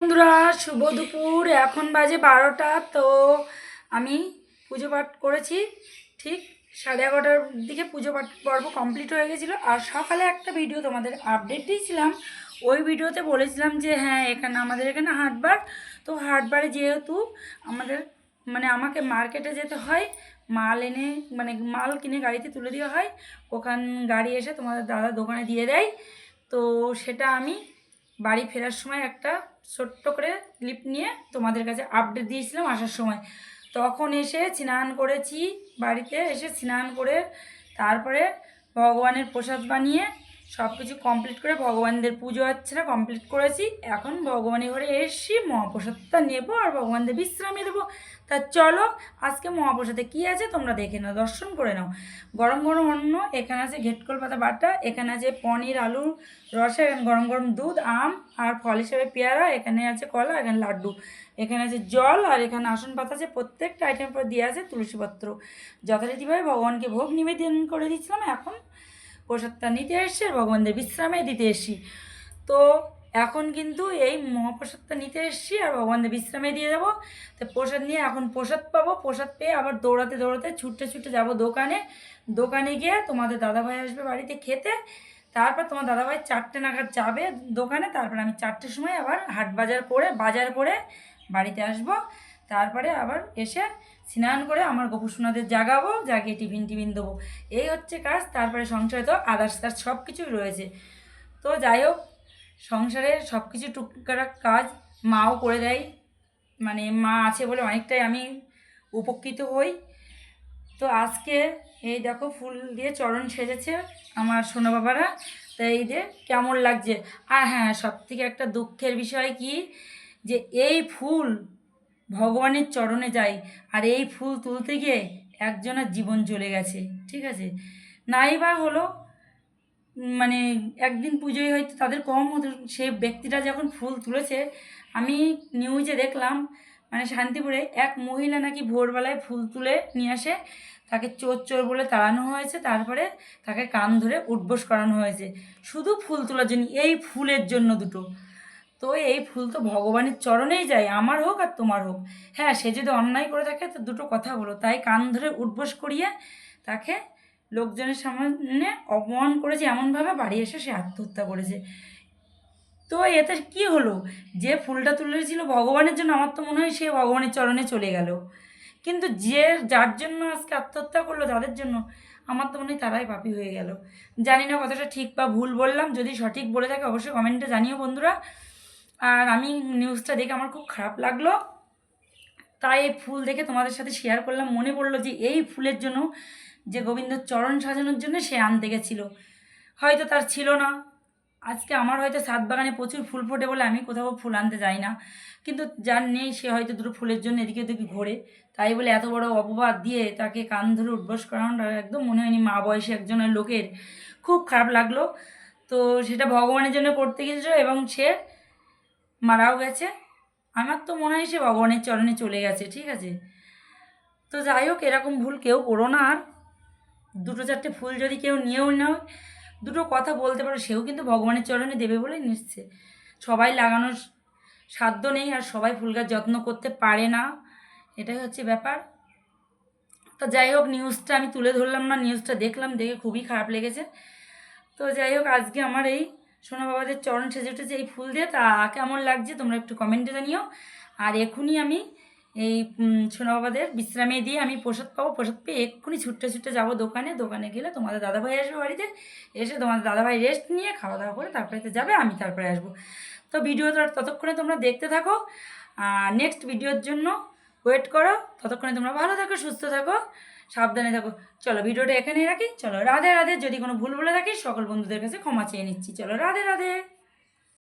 বন্ধুরা, শুভ দুপুর। এখন বাজে বারোটা, তো আমি পুজো পাঠ করেছি। ঠিক সাড়ে এগারোটার দিকে পুজো পাঠ পর্ব কমপ্লিট হয়ে গেছিল। আর সকালে একটা ভিডিও তোমাদের আপডেট দিয়েছিলাম। ওই ভিডিওতে বলেছিলাম যে হ্যাঁ এখানে আমাদের এখানে হাটবার। তো হাটবারে যেহেতু আমাদের মানে আমাকে মার্কেটে যেতে হয়, মাল এনে মানে মাল কিনে গাড়িতে তুলে দেওয়া হয়, ওখান গাড়ি এসে তোমাদের দাদা দোকানে দিয়ে দেয়। তো সেটা আমি বাড়ি ফেরার সময় একটা ছোট্ট করে লিপ নিয়ে তোমাদের কাছে আপডেট দিয়েছিলাম আসার সময়। তখন এসে স্নান করেছি, বাড়িতে এসে স্নান করে তারপরে ভগবানের প্রসাদ বানিয়ে সব কিছু কমপ্লিট করে ভগবানদের পুজো আচ্ছা কমপ্লিট করেছি। এখন ভগবানের ঘরে এসছি মহাপ্রসাদটা নেব আর ভগবানদের বিশ্রামে দেবো। তা চলো, আজকে মহাপ্রসাদে কী আছে তোমরা দেখে নাও, দর্শন করে নাও। গরম গরম অন্ন, এখানে আছে ঘেটকল পাতা বাটা, এখানে আছে পনির আলু রসা, এখানে গরম গরম দুধ, আম, আর ফল হিসেবে পেয়ারা, এখানে আছে কলা, এখানে লাড্ডু। এখানে আছে জল, আর এখানে আসন পাতা আছে, প্রত্যেকটা আইটেম পর দিয়ে আছে তুলসীপত্র যথারীতিভাবে ভগবানকে ভোগ নিবেদন করে দিচ্ছিলাম এখন প্রসাদটা নিতে এসছি আর ভগবানদের বিশ্রামে দিতে এসছি। তো এখন কিন্তু এই মহাপ্রসাদটা নিতে এসছি আর ভগবানদের বিশ্রামে দিয়ে দেবো। তো প্রসাদ নিয়ে এখন প্রসাদ পাবো। প্রসাদ পেয়ে আবার দৌড়াতে দৌড়াতে ছুটতে ছুটতে যাব দোকানে। দোকানে গিয়ে তোমাদের দাদাভাই আসবে বাড়িতে খেতে। তারপর তোমার দাদাভাই চারটে নাগাদ যাবে দোকানে। তারপর আমি চারটের সময় আবার হাট বাজার করে বাজার করে বাড়িতে আসব। তারপরে আবার এসে স্নান করে আমার গোপুসোনাদের জাগাবো, জাগিয়ে টিফিন টিফিন দেবো। এই হচ্ছে কাজ, তারপরে সংসারে তো আদার্স কাজ সব কিছুই রয়েছে। তো যাই হোক, সংসারে সব কিছু টুকটাক কাজ মাও করে দেয়। মানে মা আছে বলে অনেকটাই আমি উপকৃত হই। তো আজকে এই দেখো ফুল দিয়ে চরণ সেজেছে আমার সোনা বাবারা। তো এই যে কেমন লাগছে? আর হ্যাঁ সব থেকে একটা দুঃখের বিষয় কি? যে এই ফুল ভগবানের চরণে যায় আর এই ফুল তুলতে গিয়ে একজনের জীবন চলে গেছে, ঠিক আছে? নাই বা হলো মানে একদিন পুজোয় হয়তো তাদের কম হতো, সে ব্যক্তিটা যখন ফুল তুলেছে, আমি নিউজে দেখলাম মানে শান্তিপুরে এক মহিলা নাকি ভোরবেলায় ফুল তুলে নিয়ে আসে, তাকে চোর চোর বলে তাড়ানো হয়েছে, তারপরে তাকে কান ধরে উঠবোস করানো হয়েছে। শুধু ফুল তোলার জন্য, এই ফুলের জন্য দুটো। তো এই ফুল তো ভগবানের চরণেই যায়, আমার হোক আর তোমার হোক। হ্যাঁ সে যদি অন্যায় করে থাকে, তো দুটো কথা বলো। তাই কান ধরে উঠবোস করিয়ে তাকে লোকজনের সামনে অপমান করেছে এমনভাবে বাড়ি এসে সে আত্মহত্যা করেছে। তো এতে কি হলো? যে ফুলটা তুলেছিল ভগবানের জন্য, আমার তো মনে হয় সে ভগবানের চরণে চলে গেল। কিন্তু যে যার জন্য আজকে আত্মহত্যা করল, তাদের জন্য আমার তো মনে হয় তারাই পাপি হয়ে গেল। জানি না কথাটা ঠিক বা ভুল বললাম, যদি সঠিক বলে থাকে অবশ্যই কমেন্টে জানিও বন্ধুরা। আর আমি নিউজটা দেখে আমার খুব খারাপ লাগল। তাই এই ফুল দেখে তোমাদের সাথে শেয়ার করলাম। মনে পড়ল যে এই ফুলের জন্য যে গোবিন্দর চরণ সাজানোর জন্য সে আনতে গেছিল। হয়তো তার ছিল না। আজকে আমার হয়তো সাত বাগানে প্রচুর ফুল ফোটে বলে আমি কোথাও ফুল আনতে যাই না। কিন্তু যার নেই, সে হয়তো দুটো ফুলের জন্য এদিকে ওদিকে ঘোরে। তাই বলে এত বড় অপবাদ দিয়ে তাকে কান ধরে উঠবস করানোটা একদম মনে হয়নি মা বয়সী একজনের লোকের। খুব খারাপ লাগল। তো সেটা ভগবানের জন্য করতে গেছিল এবং সে মারাও গেছে। আমার তো মনে হয় সে ভগবানের চরণে চলে গেছে, ঠিক আছে? তো যাই হোক, এরকম ভুল কেউ করো না। আর দুটো চারটে ফুল যদি কেউ নিয়েও নাও দুটো কথা বলতে পারো, সেও কিন্তু ভগবানের চরণে দেবে বলে নিচ্ছে সবাই লাগানোর সাধ্য নেই, আর সবাই ফুল গাছ যত্ন করতে পারে না। এটাই হচ্ছে ব্যাপার। তো যাই হোক নিউজটা আমি তুলে ধরলাম না নিউজটা দেখলাম, দেখে খুবই খারাপ লেগেছে। তো যাই হোক, আজকে আমার এই সোনা বাবাদের চরণ সেজে উঠেছে এই ফুল দিয়ে, তা কেমন লাগছে তোমরা একটু কমেন্টে জানিও। আর এখনই আমি এই সোনা বাবাদের বিশ্রামে দিয়ে আমি প্রসাদ পাবো। প্রসাদ পেয়ে এক্ষুনি ছুটতে ছুটতে যাব দোকানে। দোকানে গেলে তোমাদের দাদাভাই আসবে বাড়িতে। এসে তোমাদের দাদাভাই রেস্ট নিয়ে খাওয়া দাওয়া করে তারপরে তো যাবে, আমি তারপরে আসব। তো ভিডিও ততক্ষণে তোমরা দেখতে থাকো। আর নেক্সট ভিডিওর জন্য ওয়েট করো, ততক্ষণে তোমরা ভালো থাকো, সুস্থ থাকো, সাবধানে থাকো। চলো, ভিডিওটা এখানেই রাখি। চলো, রাধে রাধে। যদি কোনো ভুল বলে থাকি, সকল বন্ধুদের কাছে ক্ষমা চেয়ে নিচ্ছি। চলো, রাধে রাধে।